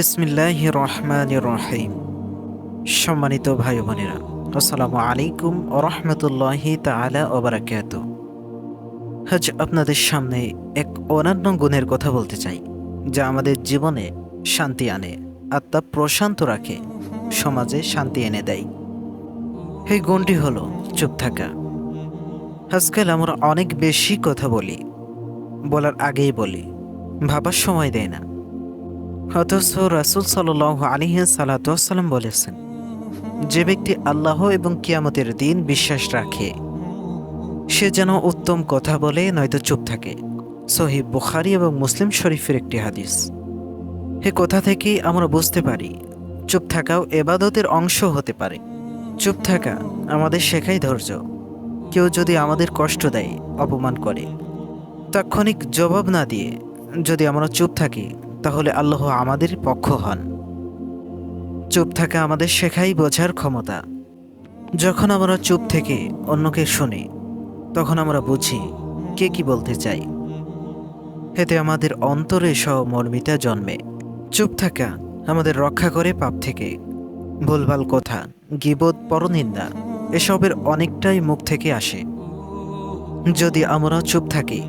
বিসমিল্লাহ রহমান রহিম সম্মানিত ভাই বোনেরা আসসালামু আলাইকুম ও রহমতুল্লাহি তালা ওবরাকাত আজ আপনাদের সামনে এক অনন্য গুণের কথা বলতে চাই, যা আমাদের জীবনে শান্তি আনে আত্মা প্রশান্ত রাখে, সমাজে শান্তি এনে দেয়। এই গুণটি হলো চুপ থাকা। আজকাল আমরা অনেক বেশি কথা বলি, বলার আগেই বলি, ভাবার সময় দেয় না। অথচ রাসুল সাল আলিহ সালাতাম বলেছেন, যে ব্যক্তি আল্লাহ এবং কিয়ামতের দিন বিশ্বাস রাখে, সে যেন উত্তম কথা বলে নয়তো চুপ থাকে। সহি বুখারি এবং মুসলিম শরীফের একটি হাদিস। এ কথা থেকেই আমরা বুঝতে পারি, চুপ থাকাও এবাদতের অংশ হতে পারে। চুপ থাকা আমাদের শেখাই ধৈর্য। কেউ যদি আমাদের কষ্ট দেয়, অপমান করে, তাৎক্ষণিক জবাব না দিয়ে যদি আমরা চুপ থাকি তাহলে আল্লাহ আমাদের পক্ষ হন। চুপ থাকা আমাদের শেখাই বোঝার ক্ষমতা। যখন আমরা চুপ থেকে অন্যকে শুনি, তখন আমরা বুঝি কে কি বলতে চাই। এতে আমাদের অন্তরে সহমর্মিতা জন্মে। চুপ থাকা আমাদের রক্ষা করে পাপ থেকে। ভুলভাল কথা গিবোধ পরনিন্দা, এসবের অনেকটাই মুখ থেকে আসে। যদি আমরা চুপ থাকি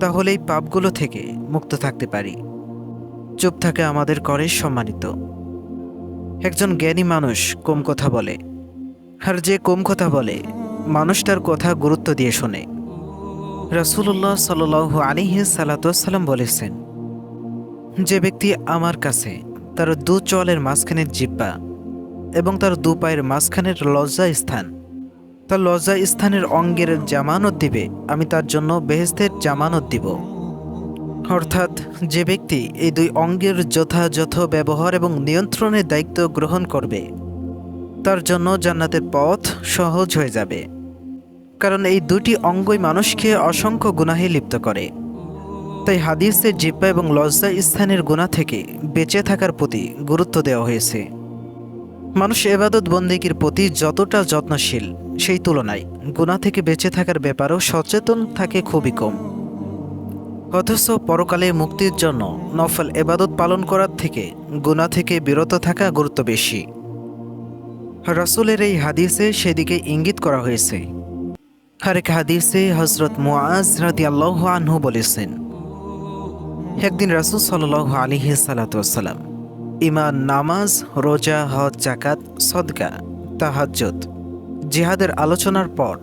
তাহলে এই পাপগুলো থেকে মুক্ত থাকতে পারি। চুপ থাকা আমাদের করে সম্মানিত। একজন জ্ঞানী মানুষ কম কথা বলে। আর যে কম কথা বলে, মানুষ তার কথা গুরুত্ব দিয়ে শোনে। রাসুল্লাহ সাল আলিহ সালাতাম বলেছেন, যে ব্যক্তি আমার কাছে তার দু চলের মাঝখানের জিব্বা এবং তার দু পায়ের মাঝখানের লজ্জা স্থান, তার লজ্জা স্থানের অঙ্গের জামানত দিবে, আমি তার জন্য বেহেস্তের জামানত দিব। অর্থাৎ যে ব্যক্তি এই দুই অঙ্গের যথাযথ ব্যবহার এবং নিয়ন্ত্রণের দায়িত্ব গ্রহণ করবে, তার জন্য জান্নাতের পথ সহজ হয়ে যাবে। কারণ এই দুটি অঙ্গই মানুষকে অসংখ্য গুনাহে লিপ্ত করে। তাই হাদিসের জিব্বা এবং লজ্জা স্থানের গুণা থেকে বেঁচে থাকার প্রতি গুরুত্ব দেওয়া হয়েছে। মানুষ এবাদত বন্দিগির প্রতি যতটা যত্নশীল, সেই তুলনায় গুণা থেকে বেঁচে থাকার ব্যাপারেও সচেতন থাকে খুবই কম। অথচ পরকালে মুক্তির জন্য নফল এবাদত পালন করার থেকে গুণা থেকে বিরত থাকা গুরুত্ব বেশি। রাসুলের এই হাদিসে সেদিকে ইঙ্গিত করা হয়েছে। আরেক হাদিসে হজরত মুআজ রাদি আল্লাহ আনহু বলেছেন, একদিন রাসুল সাল আলিহি সালাতাম ইমান নামাজ, রোজা, হজ জাকাত সদকা তাহাজ্জত জিহাদের আলোচনার পর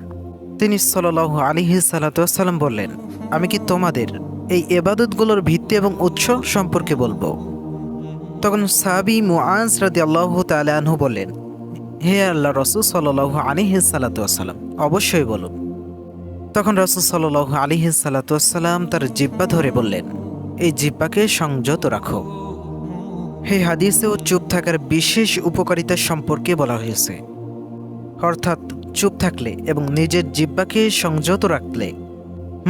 তিনি সাল আলিহি সালাতাম বললেন, আমি কি তোমাদের এই এবাদতগুলোর ভিত্তি এবং উৎস সম্পর্কে বলব। তখন সাবি মুআজ রাদি আল্লাহ তালু বললেন, হে আল্লাহ রসুল সাল আলিহি সালাতাম অবশ্যই বলুন। তখন রসুল সাল আলিহি সালাতাম তার জিব্বা ধরে বললেন, এই জিব্বাকে সংযত রাখো। হে হাদিসেও চুপ থাকার বিশেষ উপকারিতা সম্পর্কে বলা হয়েছে। অর্থাৎ চুপ থাকলে এবং নিজের জিব্বাকে সংযত রাখলে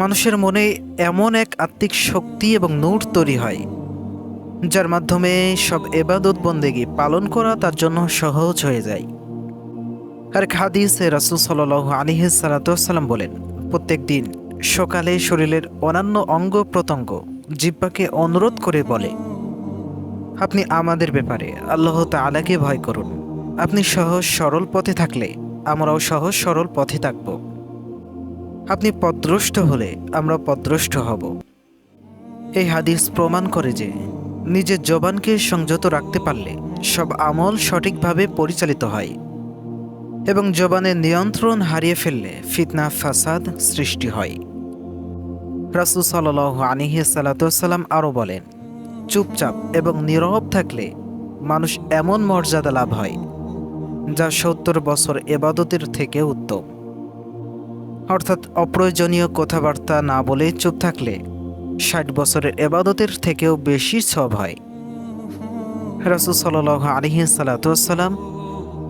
মানুষের মনে এমন এক আত্মিক শক্তি এবং নূর তৈরি হয়, যার মাধ্যমে সব এবাদত বন্দেগি পালন করা তার জন্য সহজ হয়ে যায়। আর হাদিসে রাসুল সাল আলিহ সালাতাম বলেন, প্রত্যেক দিন সকালে শরীরের অন্যান্য অঙ্গ প্রত্যঙ্গ জিব্বাকে অনুরোধ করে বলে, আপনি আমাদের ব্যাপারে আল্লাহ তালাকে ভয় করুন। আপনি সহজ সরল পথে থাকলে আমরাও সহজ সরল পথে থাকব। আপনি পদ্রষ্ট হলে আমরা পদ্রষ্ট হব। এই হাদিস প্রমাণ করে যে নিজের জবানকে সংযত রাখতে পারলে সব আমল সঠিকভাবে পরিচালিত হয় এবং জবানের নিয়ন্ত্রণ হারিয়ে ফেললে ফিতনা, ফাসাদ সৃষ্টি হয়। রাসুল সাল আনিহি সালাতাম আরও বলেন, চুপচাপ এবং নীরব থাকলে মানুষ এমন মর্যাদা লাভ হয় যা সত্তর বছর এবাদতের থেকে উত্তম। অর্থাৎ অপ্রয়োজনীয় কথাবার্তা না বলে চুপ থাকলে ষাট বছরের এবাদতের থেকেও বেশি সব হয়। রাসুল সাল আলিহি সালাতাম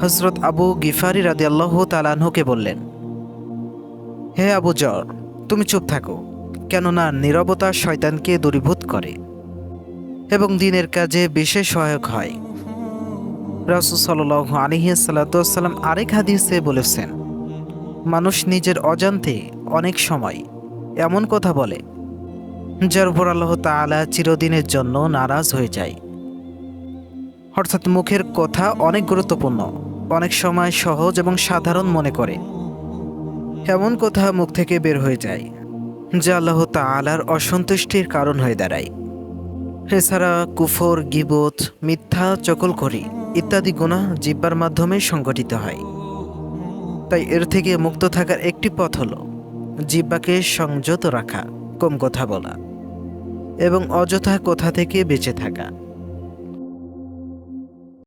হজরত আবু গিফারি রাদি আল্লাহ তালানহুকে বললেন, হে আবু জর, তুমি চুপ থাকো, কেননা নীরবতা শয়তানকে দূরীভূত করে এবং দিনের কাজে বিশেষ সহায়ক হয়। রাসুল সাল আলিহি সাল্লাম আরেক হাদিসে বলেছেন মানুষ নিজের অজান্তে অনেক সময় এমন কথা বলে, যার উপর আল্লাহ তালা চিরদিনের জন্য নারাজ হয়ে যায়। অর্থাৎ মুখের কথা অনেক গুরুত্বপূর্ণ, অনেক সময় সহজ এবং সাধারণ মনে করে। এমন কথা মুখ থেকে বের হয়ে যায়, যা আল্লাহ তাআলার অসন্তুষ্টির কারণ হয়ে দাঁড়ায়। এছাড়া কুফর, গিবত, মিথ্যা, চকলখড়ি ইত্যাদি গুণা জিব্বার মাধ্যমে সংগঠিত হয়। তাই এর থেকে মুক্ত থাকার একটি পথ হলো জিব্বাকে সংযত রাখা, কম কথা বলা, এবং অযথা কোথা থেকে বেঁচে থাকা।